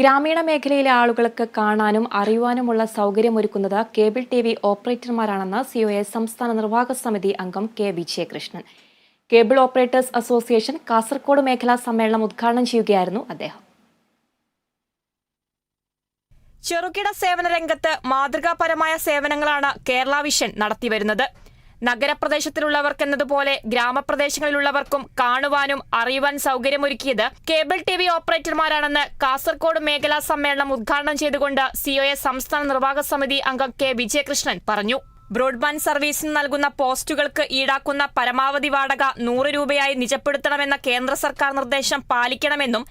ഗ്രാമീണ മേഖലയിലെ ആളുകൾക്ക് കാണാനും അറിയുവാനുമുള്ള സൗകര്യമൊരുക്കുന്നത് കേബിൾ ടി വി ഓപ്പറേറ്റർമാരാണെന്ന് സിഒഎ സംസ്ഥാന നിർവാഹക സമിതി അംഗം K Vijayakrishnan. Cable operators association Kasaragod മേഖലാ സമ്മേളനം ഉദ്ഘാടനം ചെയ്യുകയായിരുന്നു അദ്ദേഹം. ചെറുകിട സേവന രംഗത്ത് മാതൃകാപരമായ സേവനങ്ങളാണ് കേരള വിഷൻ നടത്തിവരുന്നത്. നഗരപ്രദേശത്തിലുള്ളവർക്കെന്നതുപോലെ ഗ്രാമപ്രദേശങ്ങളിലുള്ളവർക്കും കാണുവാനും അറിയുവാൻ സൗകര്യമൊരുക്കിയത് കേബിൾ ടി വി ഓപ്പറേറ്റർമാരാണെന്ന് കാസർകോട് മേഖലാ സമ്മേളനം ഉദ്ഘാടനം ചെയ്തുകൊണ്ട് സിഒഎ സംസ്ഥാന നിർവാഹക സമിതി അംഗം കെ വിജയകൃഷ്ണൻ പറഞ്ഞു. ബ്രോഡ്ബാൻഡ് സർവീസിന് നൽകുന്ന പോസ്റ്റുകൾക്ക് ഈടാക്കുന്ന പരമാവധി വാടക നൂറ് രൂപയായി നിജപ്പെടുത്തണമെന്ന കേന്ദ്ര സർക്കാർ നിർദ്ദേശം പാലിക്കണമെന്നും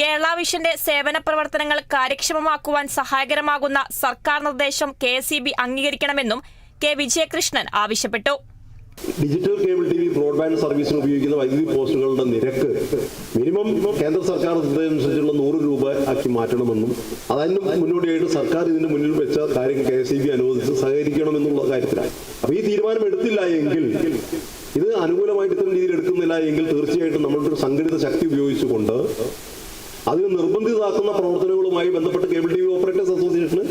കേരള വിഷന്റെ സേവന പ്രവർത്തനങ്ങൾ കാര്യക്ഷമമാക്കുവാൻ സഹായകരമാകുന്ന സർക്കാർ നിർദ്ദേശം കെ അംഗീകരിക്കണമെന്നും കെ വിജയകൃഷ്ണൻ ആവശ്യപ്പെട്ടു. Digital cable T V broadband സർവീസിന് ഉപയോഗിക്കുന്ന വൈദ്യുതി പോസ്റ്റുകളുടെ നിരക്ക് മിനിമം കേന്ദ്ര സർക്കാർ അനുസരിച്ചുള്ള നൂറ് രൂപ ആക്കി മാറ്റണമെന്നും അതിന് മുന്നോടിയായിട്ട് സർക്കാർ ഇതിന് മുന്നിൽ വെച്ച കാര്യം കെ എസ് ബി അനുവദിച്ച് സഹകരിക്കണമെന്നുള്ള കാര്യത്തിലാണ്. അപ്പൊ ഈ തീരുമാനം എടുത്തില്ല എങ്കിൽ ഇത് അനുകൂലമായിട്ട് ഇത്തരം രീതിയിൽ എടുക്കുന്നില്ല എങ്കിൽ തീർച്ചയായിട്ടും നമ്മളുടെ ഒരു സംഘടിത ശക്തി ഉപയോഗിച്ചുകൊണ്ട് അതിന് നിർബന്ധിതാക്കുന്ന പ്രവർത്തനങ്ങളുമായി ബന്ധപ്പെട്ട് കേബിൾ ടി വി ഓപ്പറേറ്റേഴ്സ് അസോസിയേഷന്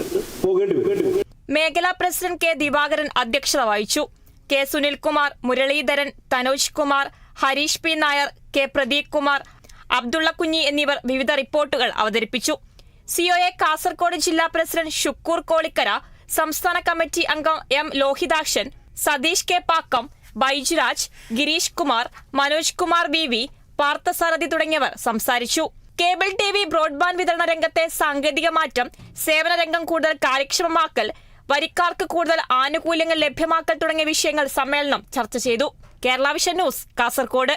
പോകേണ്ടി വരും. മേഖലാ പ്രസിഡന്റ് കെ ദിവാകരൻ അധ്യക്ഷത വഹിച്ചു. K Sunilkumar Muraleedharan Thanoj Kumar Hareesh P Nair K Pradeep Kumar Abdulla Kunhi എന്നിവർ വിവിധ റിപ്പോർട്ടുകൾ അവതരിപ്പിച്ചു. സിഒഎ കാസർകോട് ജില്ലാ പ്രസിഡന്റ് ഷുക്കൂർ കോളിക്കര സംസ്ഥാന കമ്മിറ്റി അംഗം M Lohithakshan Satheesh K Pakkam Baijuraj Gireesh Kumar Manoj Kumar B V Parthasarathy തുടങ്ങിയവർ സംസാരിച്ചു. കേബിൾ ടി വി ബ്രോഡ്ബാൻഡ് വിതരണ രംഗത്തെ സാങ്കേതിക മാറ്റം സേവന രംഗം കൂടുതൽ കാര്യക്ഷമമാക്കൽ വരിക്കാർക്ക് കൂടുതൽ ആനുകൂല്യങ്ങൾ ലഭ്യമാക്കൽ തുടങ്ങിയ വിഷയങ്ങൾ സമ്മേളനം ചർച്ച ചെയ്തു. Kerala vision news Kasaragod